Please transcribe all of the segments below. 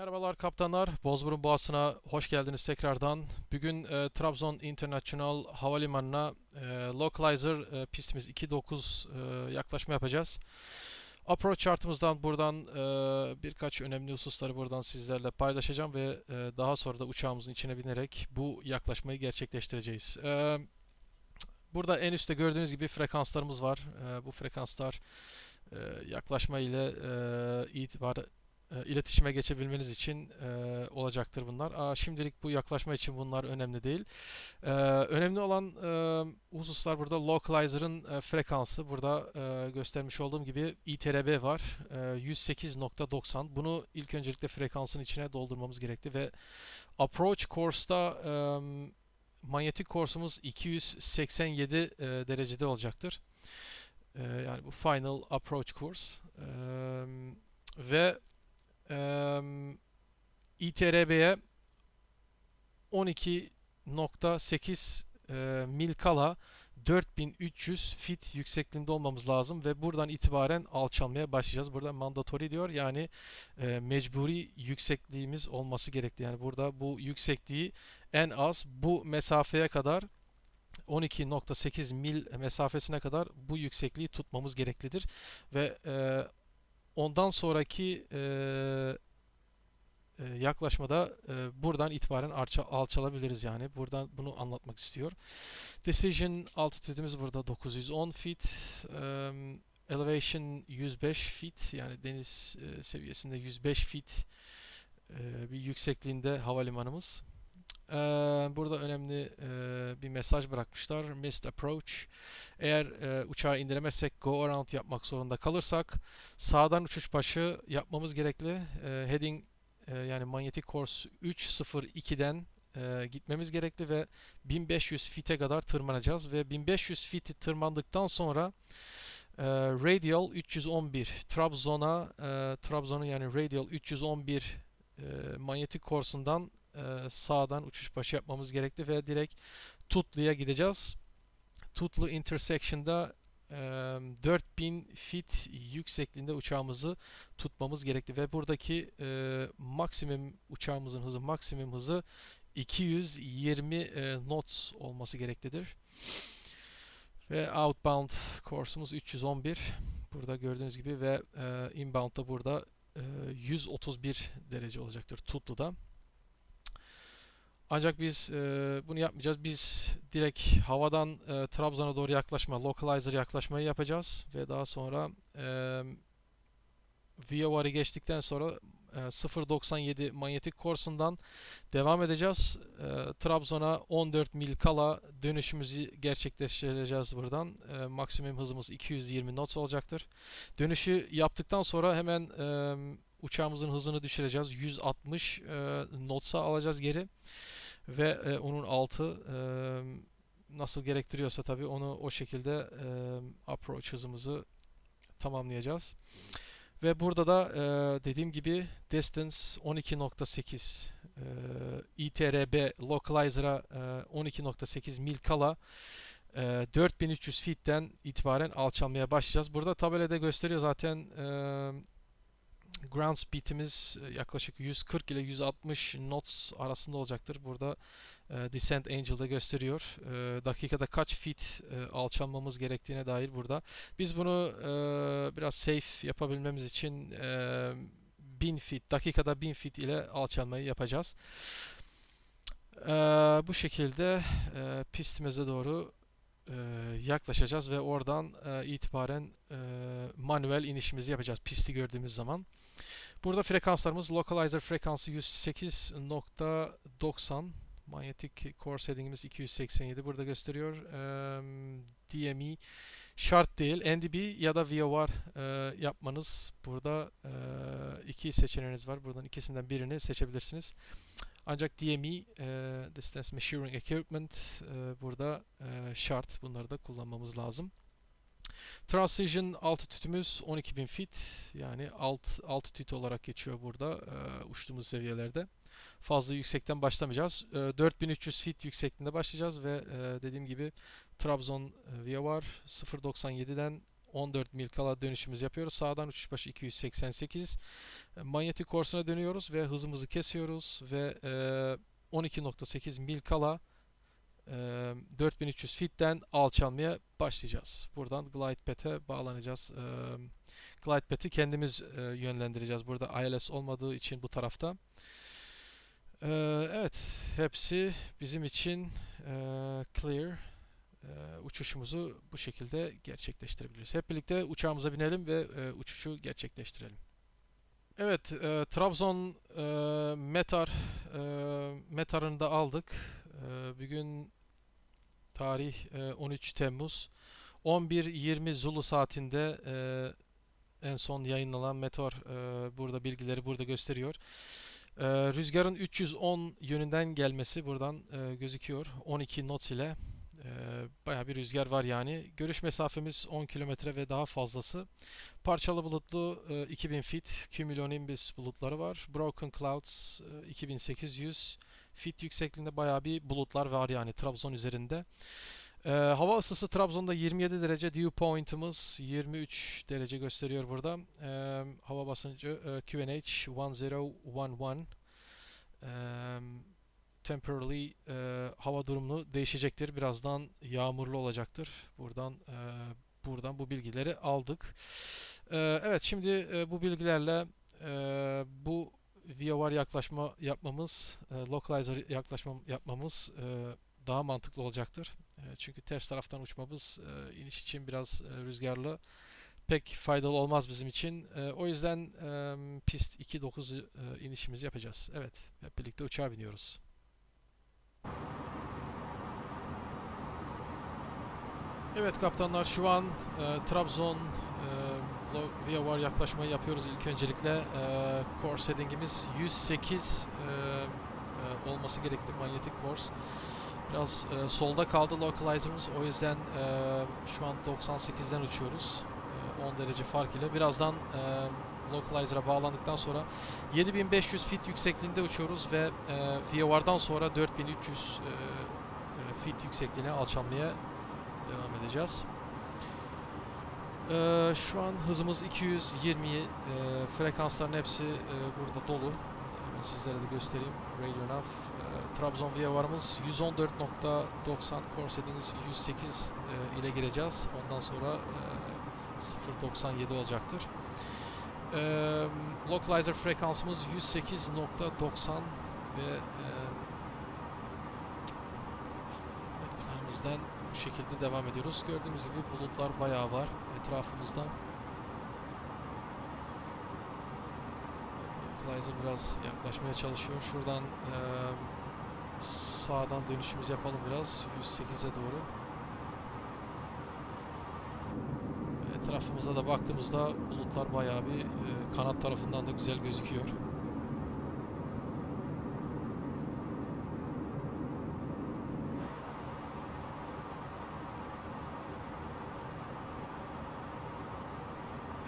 Merhabalar kaptanlar, Bozburun Boğası'na hoş geldiniz tekrardan. Bugün e, Trabzon International Havalimanı'na e, Localizer e, pistimiz 2.9 e, yaklaşma yapacağız. Approach chartımızdan buradan e, birkaç önemli hususları buradan sizlerle paylaşacağım ve e, daha sonra da uçağımızın içine binerek bu yaklaşmayı gerçekleştireceğiz. E, burada en üstte gördüğünüz gibi frekanslarımız var. E, bu frekanslar e, yaklaşma ile e, itibar e, iletişime geçebilmeniz için e, olacaktır bunlar. Aa, şimdilik bu yaklaşma için bunlar önemli değil. E, önemli olan e, hususlar burada localizer'ın e, frekansı. Burada e, göstermiş olduğum gibi ITRB var. E, 108.90. Bunu ilk öncelikle frekansın içine doldurmamız gerekti ve approach course'da e, manyetik course'umuz 287 e, derecede olacaktır. E, yani bu final approach course. E, ve e, ITRB'ye 12.8 e, mil kala 4300 fit yüksekliğinde olmamız lazım ve buradan itibaren alçalmaya başlayacağız. Burada mandatory diyor yani e, mecburi yüksekliğimiz olması gerekli. Yani burada bu yüksekliği en az bu mesafeye kadar 12.8 mil mesafesine kadar bu yüksekliği tutmamız gereklidir ve e, ondan sonraki e, yaklaşmada e, buradan itibaren alça, alçalabiliriz yani. Buradan bunu anlatmak istiyor. Decision altitude'imiz burada 910 feet. E, elevation 105 feet yani deniz e, seviyesinde 105 feet e, bir yüksekliğinde havalimanımız. Ee, burada önemli e, bir mesaj bırakmışlar. Missed approach. Eğer e, uçağı indiremezsek go around yapmak zorunda kalırsak sağdan uçuş başı yapmamız gerekli. E, heading e, yani manyetik course 302'den e, gitmemiz gerekli ve 1500 feet'e kadar tırmanacağız ve 1500 feet tırmandıktan sonra e, radial 311 Trabzon'a e, Trabzon'un yani radial 311 e, manyetik course'undan e, sağdan uçuş başı yapmamız gerekli ve direkt Tutlu'ya gideceğiz. Tutlu intersection'da e, 4000 feet yüksekliğinde uçağımızı tutmamız gerekli ve buradaki e, maksimum uçağımızın hızı maksimum hızı 220 e, knots olması gereklidir. Ve outbound course'umuz 311. Burada gördüğünüz gibi ve e, inbound da burada e, 131 derece olacaktır Tutlu'da. Ancak biz e, bunu yapmayacağız. Biz direkt havadan e, Trabzon'a doğru yaklaşma, localizer yaklaşmayı yapacağız ve daha sonra e, VOR'ı geçtikten sonra e, 0.97 manyetik korsundan devam edeceğiz. E, Trabzon'a 14 mil kala dönüşümüzü gerçekleştireceğiz buradan. E, maksimum hızımız 220 knots olacaktır. Dönüşü yaptıktan sonra hemen e, uçağımızın hızını düşüreceğiz. 160 e, knots'a alacağız geri ve e, onun altı e, nasıl gerektiriyorsa tabii onu o şekilde e, approach hızımızı tamamlayacağız. Ve burada da e, dediğim gibi distance 12.8 e, ITRB localizer'a e, 12.8 mil kala e, 4300 feet'ten itibaren alçalmaya başlayacağız. Burada tabelada gösteriyor zaten e, ground speed'imiz e, yaklaşık 140 ile 160 knots arasında olacaktır. Burada e, Descent Angel'da gösteriyor. E, dakikada kaç feet e, alçalmamız gerektiğine dair burada. Biz bunu e, biraz safe yapabilmemiz için e, 1000 feet, dakikada 1000 feet ile alçalmayı yapacağız. E, bu şekilde e, pistimize doğru e, yaklaşacağız ve oradan e, itibaren manuel inişimizi yapacağız pisti gördüğümüz zaman. Burada frekanslarımız localizer frekansı 108.90 manyetik core settingimiz 287 burada gösteriyor. E, DME şart değil. NDB ya da VOR e, yapmanız burada e, iki seçeneğiniz var. Buradan ikisinden birini seçebilirsiniz. Ancak DME, e, Distance Measuring Equipment e, burada e, şart. Bunları da kullanmamız lazım. Transition altitüdümüz 12.000 feet yani alt altitüt olarak geçiyor burada e, uçtuğumuz seviyelerde. Fazla yüksekten başlamayacağız. E, 4300 feet yüksekliğinde başlayacağız ve e, dediğim gibi Trabzon e, VOR 0.97'den 14 mil kala dönüşümüz yapıyoruz. Sağdan uçuş başı 288. E, Manyetik korsuna dönüyoruz ve hızımızı kesiyoruz ve e, 12.8 mil kala e, 4300 fitten alçalmaya başlayacağız. Buradan glide path'e bağlanacağız. E, glide path'i kendimiz yönlendireceğiz. Burada ILS olmadığı için bu tarafta. Evet, hepsi bizim için clear. E, uçuşumuzu bu şekilde gerçekleştirebiliriz. Hep birlikte uçağımıza binelim ve uçuşu gerçekleştirelim. Evet, Trabzon Metar e, Metar'ını da aldık. E, bugün tarih e, 13 Temmuz 11.20 Zulu saatinde e, en son yayınlanan Meteor e, burada bilgileri burada gösteriyor. E, rüzgarın 310 yönünden gelmesi buradan e, gözüküyor. 12 knot ile e, bayağı bir rüzgar var yani. Görüş mesafemiz 10 kilometre ve daha fazlası. Parçalı bulutlu e, 2000 feet cumulonimbus bulutları var. Broken clouds e, 2800 feet yüksekliğinde bayağı bir bulutlar var yani Trabzon üzerinde. Ee, hava ısısı Trabzon'da 27 derece, dew point'ımız 23 derece gösteriyor burada. Ee, hava basıncı e, QNH 1011. Ee, temporarily e, hava durumunu değişecektir. Birazdan yağmurlu olacaktır. Buradan e, buradan bu bilgileri aldık. Ee, evet şimdi e, bu bilgilerle e, bu VOR yaklaşma yapmamız, e, localizer yaklaşma yapmamız e, daha mantıklı olacaktır. E, çünkü ters taraftan uçmamız e, iniş için biraz e, rüzgarlı pek faydalı olmaz bizim için. E, o yüzden e, pist 2.9 e, inişimizi yapacağız. Evet, hep birlikte uçağa biniyoruz. Evet kaptanlar şu an e, Trabzon e, VOR yaklaşmayı yapıyoruz ilk öncelikle. E, course headingimiz 108 e, e, olması gerekli manyetik course. Biraz e, solda kaldı localizer'ımız o yüzden e, şu an 98'den uçuyoruz. E, 10 derece fark ile. Birazdan e, localizer'a bağlandıktan sonra 7500 feet yüksekliğinde uçuyoruz ve e, VOR'dan sonra 4300 e, e, feet yüksekliğine alçalmaya devam edeceğiz. Ee, şu an hızımız 220. Ee, frekansların hepsi e, burada dolu. Hemen sizlere de göstereyim. Radio Nav. Ee, Trabzon VOR'ımız 114.90 core settings 108 e, ile gireceğiz. Ondan sonra e, 0.97 olacaktır. Ee, localizer frekansımız 108.90 ve e, planımızdan bu şekilde devam ediyoruz. Gördüğümüz gibi bulutlar bayağı var etrafımızda. Localizer biraz yaklaşmaya çalışıyor. Şuradan e, sağdan dönüşümüz yapalım biraz. 108'e doğru. Etrafımıza da baktığımızda bulutlar bayağı bir e, kanat tarafından da güzel gözüküyor.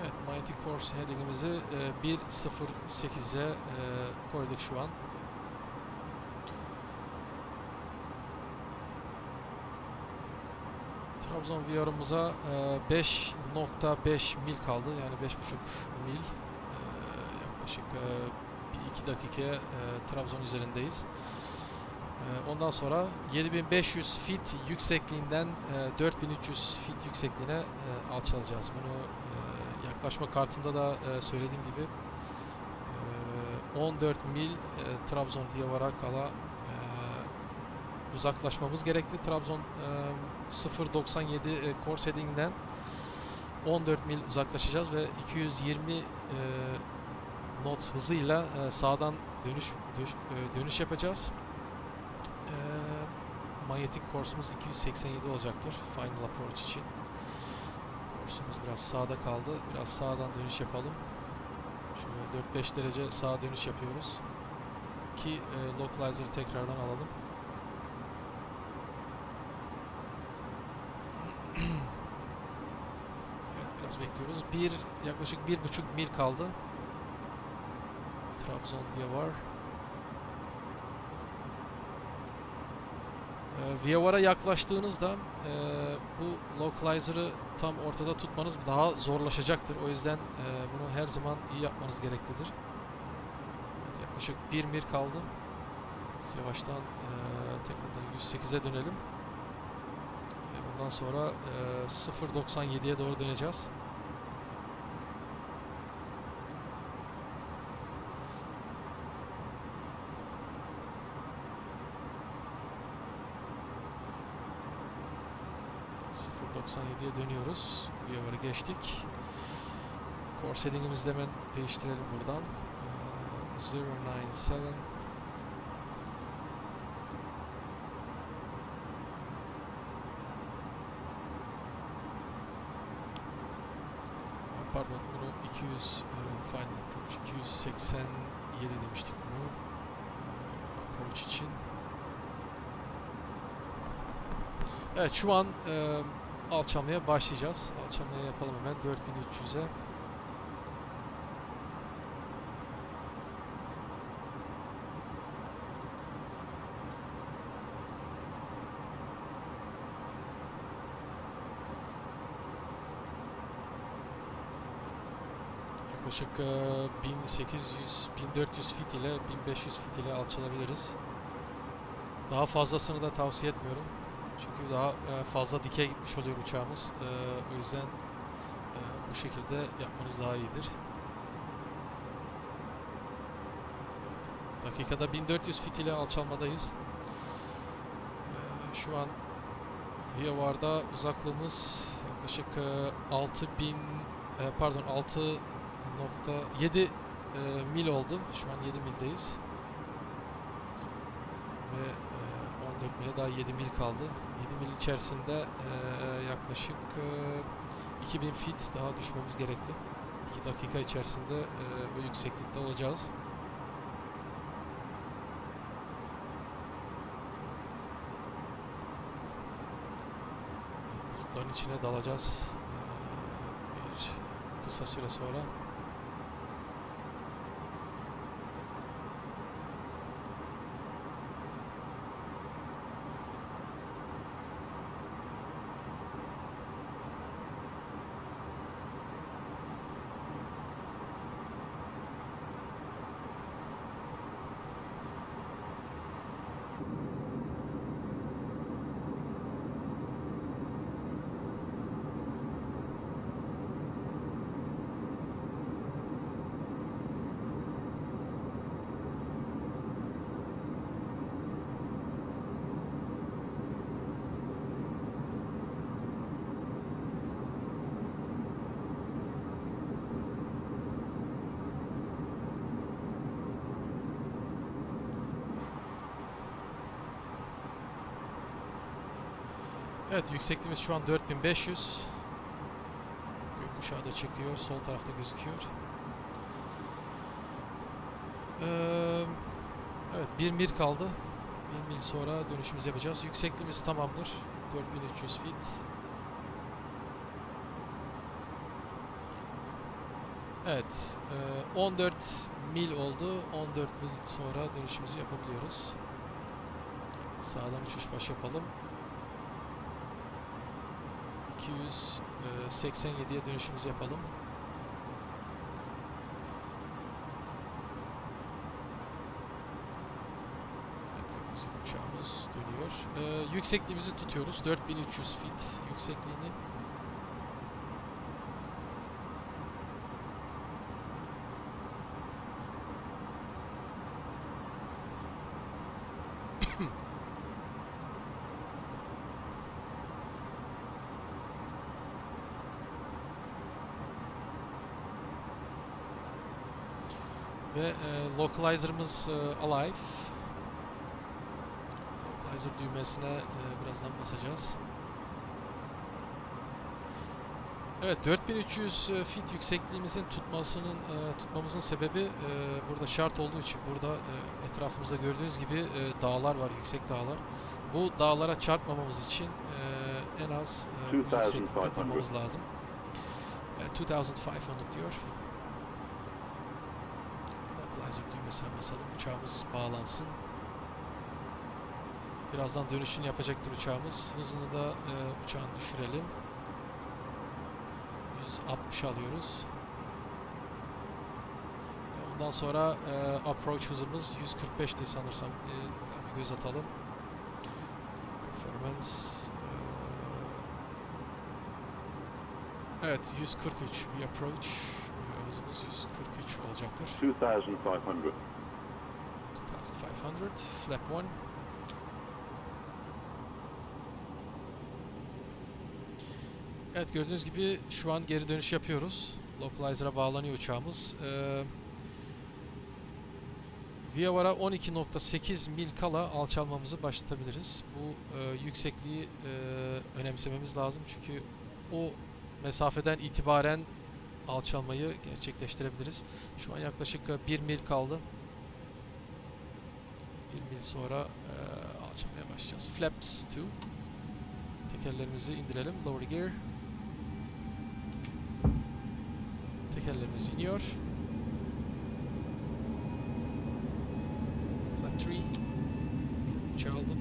Evet, Course heading'imizi e, 1.08'e e, koyduk şu an. Trabzon VR'ımıza e, 5.5 mil kaldı. Yani 5.5 mil. E, yaklaşık e, bir iki dakikaya e, Trabzon üzerindeyiz. E, ondan sonra 7500 feet yüksekliğinden e, 4300 feet yüksekliğine e, alçalacağız. Bunu e, yaklaşma kartında da e, söylediğim gibi e, 14 mil e, Trabzon Diyavar'a kala e, uzaklaşmamız gerekli. Trabzon e, 0.97 e, course heading'den 14 mil uzaklaşacağız ve 220 e, knot hızıyla e, sağdan dönüş dönüş, e, yapacağız. E, manyetik course'umuz 287 olacaktır final approach için. Kursumuz biraz sağda kaldı. Biraz sağdan dönüş yapalım. Şöyle 4-5 derece sağa dönüş yapıyoruz. Ki e, localizer'ı tekrardan alalım. evet biraz bekliyoruz. Bir yaklaşık bir buçuk mil kaldı. Trabzon via var. E, VR'a yaklaştığınızda e, bu localizer'ı tam ortada tutmanız daha zorlaşacaktır. O yüzden e, bunu her zaman iyi yapmanız gereklidir. Evet, yaklaşık 1 mir kaldı. Biz yavaştan e, tekrardan 108'e dönelim. Ve bundan sonra e, 0.97'ye doğru döneceğiz. ...0.97'ye dönüyoruz. VR'ı geçtik. Core settingimizi de hemen değiştirelim buradan. Ee, 097 Aa, Pardon bunu 200 e, Final Approach 287 demiştik bunu e, Approach için. Evet şu an e, alçalmaya başlayacağız. Alçalmaya yapalım hemen 4300'e. Yaklaşık e, 1800 1400 fit ile 1500 fit ile alçalabiliriz. Daha fazlasını da tavsiye etmiyorum. Çünkü daha e, fazla dikey gitmiş oluyor uçağımız. E, o yüzden e, bu şekilde yapmanız daha iyidir. Dakikada 1400 fit ile alçalmadayız. Şu an VOR'da uzaklığımız yaklaşık e, 6000 e, pardon 6 nokta 7 e, mil oldu. Şu an 7 mildeyiz. Ve e, 14 mile daha 7 mil kaldı. 7 mil içerisinde e, yaklaşık e, 2000 fit daha düşmemiz gerekli. 2 dakika içerisinde e, o yükseklikte olacağız. Bulutların içine dalacağız. E, bir kısa süre sonra. Evet yüksekliğimiz şu an 4500. Gökkuşağı da çıkıyor. Sol tarafta gözüküyor. Ee, evet bir mil kaldı. Bir mil sonra dönüşümüzü yapacağız. Yüksekliğimiz tamamdır. 4300 feet. Evet. e, 14 mil oldu. 14 mil sonra dönüşümüzü yapabiliyoruz. Sağdan uçuş baş yapalım. 287'ye dönüşümüzü yapalım. Uçağımız dönüyor. Ee, yüksekliğimizi tutuyoruz. 4300 feet yüksekliğini. Ve e, localizer'ımız e, alive. Localizer düğmesine e, birazdan basacağız. Evet 4300 e, fit yüksekliğimizin tutmasının e, tutmamızın sebebi e, burada şart olduğu için burada e, etrafımızda gördüğünüz gibi e, dağlar var yüksek dağlar. Bu dağlara çarpmamamız için e, en az e, bu yükseklikte 2500. durmamız lazım. E, 2500 diyor. Localizer düğmesine basalım. Uçağımız bağlansın. Birazdan dönüşünü yapacaktır uçağımız. Hızını da e, uçağın düşürelim. 160 alıyoruz. Ondan sonra e, approach hızımız 145'ti sanırsam. E, bir göz atalım. Performance e, Evet 143 bir approach. Hızımız 143 olacaktır. 2500. 2500 flap 1 Evet gördüğünüz gibi şu an geri dönüş yapıyoruz. Localizer'a bağlanıyor uçağımız. Ee, Viavar'a 12.8 mil kala alçalmamızı başlatabiliriz. Bu e, yüksekliği e, önemsememiz lazım çünkü o mesafeden itibaren alçalmayı gerçekleştirebiliriz. Şu an yaklaşık e, 1 mil kaldı. 1 mil sonra e, alçalmaya başlayacağız. Flaps 2. Tekerlerimizi indirelim. Lower gear. Tekerlerimiz iniyor. Flap 3. Flap 3'e aldık.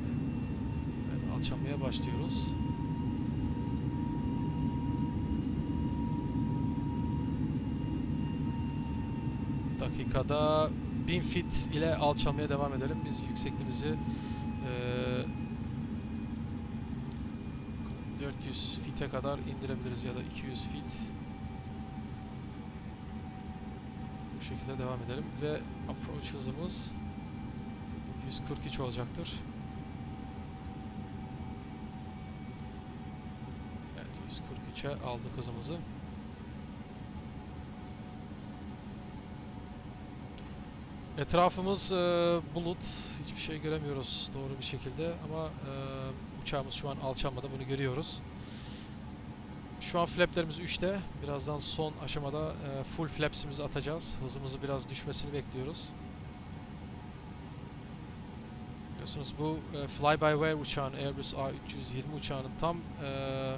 Evet, alçalmaya başlıyoruz. Dakikada 1000 fit ile alçalmaya devam edelim. Biz yüksekliğimizi eee 400 fite kadar indirebiliriz ya da 200 fit. Bu şekilde devam edelim ve approach hızımız 143 olacaktır. Evet 143'e aldık hızımızı. Etrafımız e, bulut. Hiçbir şey göremiyoruz doğru bir şekilde ama e, uçağımız şu an alçalmada bunu görüyoruz. Şu an flaplerimiz 3'te. Birazdan son aşamada e, full flapsimizi atacağız. Hızımızı biraz düşmesini bekliyoruz. Biliyorsunuz bu e, fly-by-wire uçağın Airbus A320 uçağının tam e,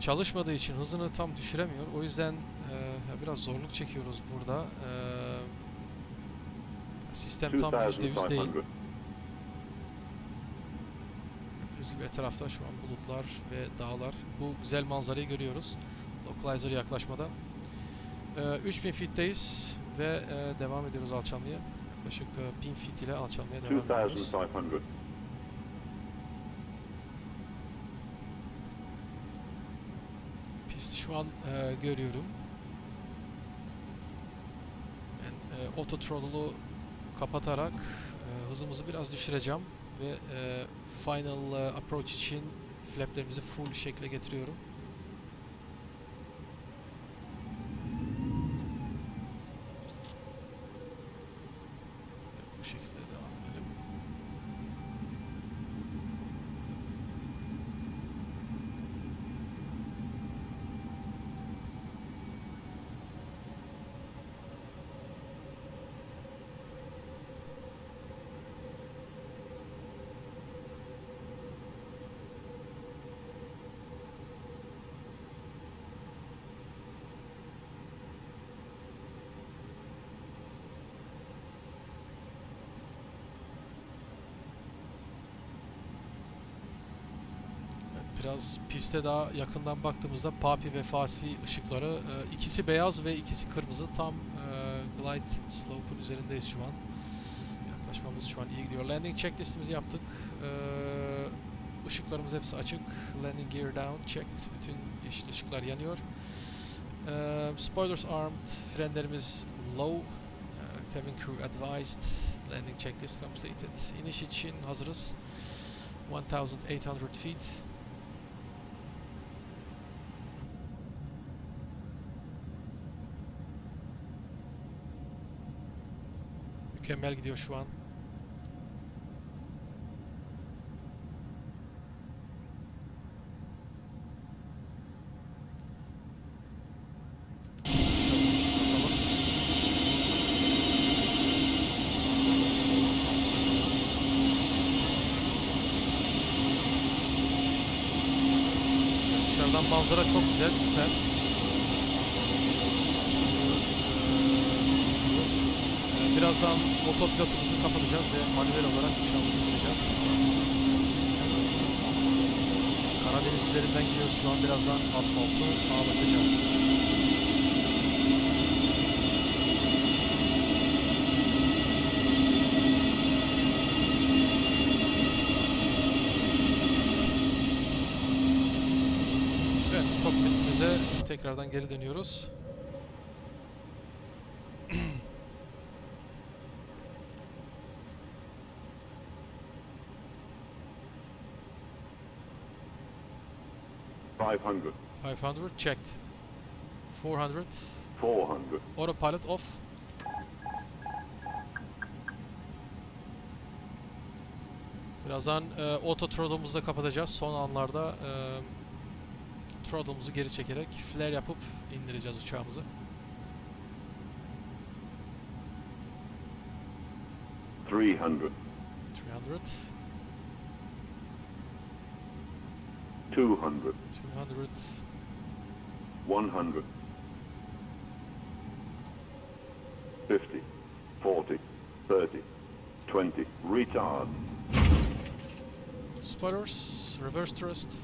çalışmadığı için hızını tam düşüremiyor. O yüzden e, biraz zorluk çekiyoruz burada. E, sistem tam %100 değil. 2500. Gördüğünüz gibi etrafta şu an bulutlar ve dağlar. Bu güzel manzarayı görüyoruz. Localizer yaklaşmada. Ee, 3000 feet'teyiz ve e, devam ediyoruz alçalmaya. Yaklaşık e, 1000 feet ile alçalmaya devam ediyoruz. 2500. Pisti şu an e, görüyorum. Ben e, auto kapatarak e, hızımızı biraz düşüreceğim ve e, final e, approach için flaplerimizi full şekle getiriyorum. Evet, Bu şekilde devam edelim. Evet, Biraz piste daha yakından baktığımızda Papi ve Fasi ışıkları e, ikisi beyaz ve ikisi kırmızı. Tam e, glide slope'un üzerindeyiz şu an. Yaklaşmamız şu an iyi gidiyor. Landing checklistimizi yaptık. E, ışıklarımız hepsi açık. Landing gear down checked. Bütün yeşil ışıklar yanıyor. E, spoilers armed. Frenlerimiz low. E, cabin crew advised. Landing checklist completed. İniş için hazırız. 1800 feet. Mükemmel gidiyor şu an. Bakalım. Dışarıdan manzara çok güzel, süper. Ee, Birazdan otopilotumuzu kapatacağız ve manuel olarak uçağımızı indireceğiz. Karadeniz üzerinden gidiyoruz. Şu an birazdan asfaltı ağlatacağız. Evet, kokpitimize tekrardan geri dönüyoruz. Five hundred, 500 checked. 400 four hundred, autopilot off. Birazdan e, auto throttle'ımızı da kapatacağız. Son anlarda e, throttle'ımızı geri çekerek flare yapıp indireceğiz uçağımızı. three hundred, 300, two hundred, 200. 200. 100. 50. 40. 30. 20. Retard. Spoilers. Reverse thrust.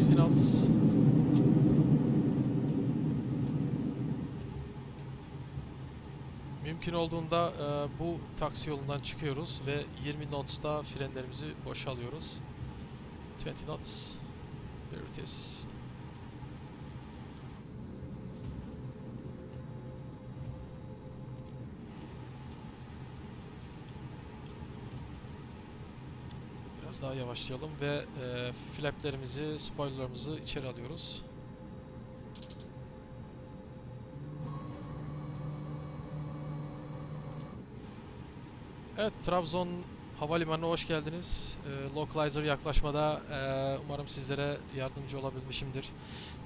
Sixty knots. Mümkün olduğunda e, bu taksi yolundan çıkıyoruz ve 20 knots'ta frenlerimizi boşalıyoruz. 20 knots. There it is. Daha yavaşlayalım ve e, flaplerimizi, spoilerlarımızı içeri alıyoruz. Evet, Trabzon Havalimanı'na hoş geldiniz. Ee, Localizer yaklaşmada e, umarım sizlere yardımcı olabilmişimdir.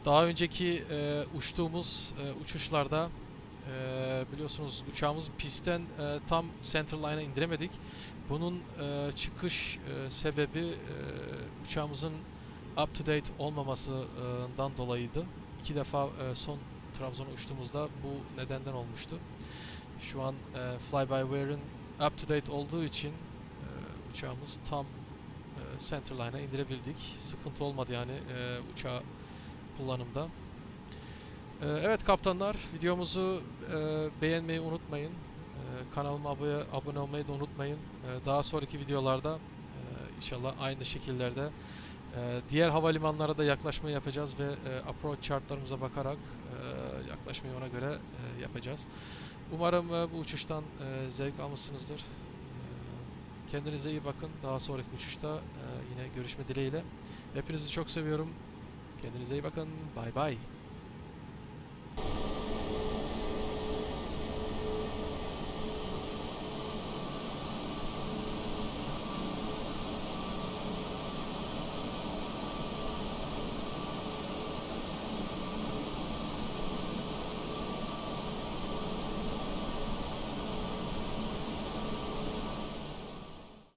Daha önceki e, uçtuğumuz e, uçuşlarda e, biliyorsunuz uçağımız pistten e, tam centerline'a indiremedik. Bunun e, çıkış e, sebebi e, uçağımızın up to date olmamasından dolayıydı. İki defa e, son Trabzon'a uçtuğumuzda bu nedenden olmuştu. Şu an e, fly-by-wire'ın up to date olduğu için e, uçağımız tam e, centerline'a indirebildik. Sıkıntı olmadı yani e, uçağı kullanımda. E, evet kaptanlar videomuzu e, beğenmeyi unutmayın. E, kanalıma abone, olmayı da unutmayın. E, daha sonraki videolarda e, inşallah aynı şekillerde e, diğer havalimanlara da yaklaşma yapacağız ve approach chartlarımıza bakarak e, yaklaşmayı ona göre yapacağız. Umarım bu uçuştan e, zevk almışsınızdır. Kendinize iyi bakın. Daha sonraki uçuşta yine görüşme dileğiyle. Hepinizi çok seviyorum. Kendinize iyi bakın. Bay bay.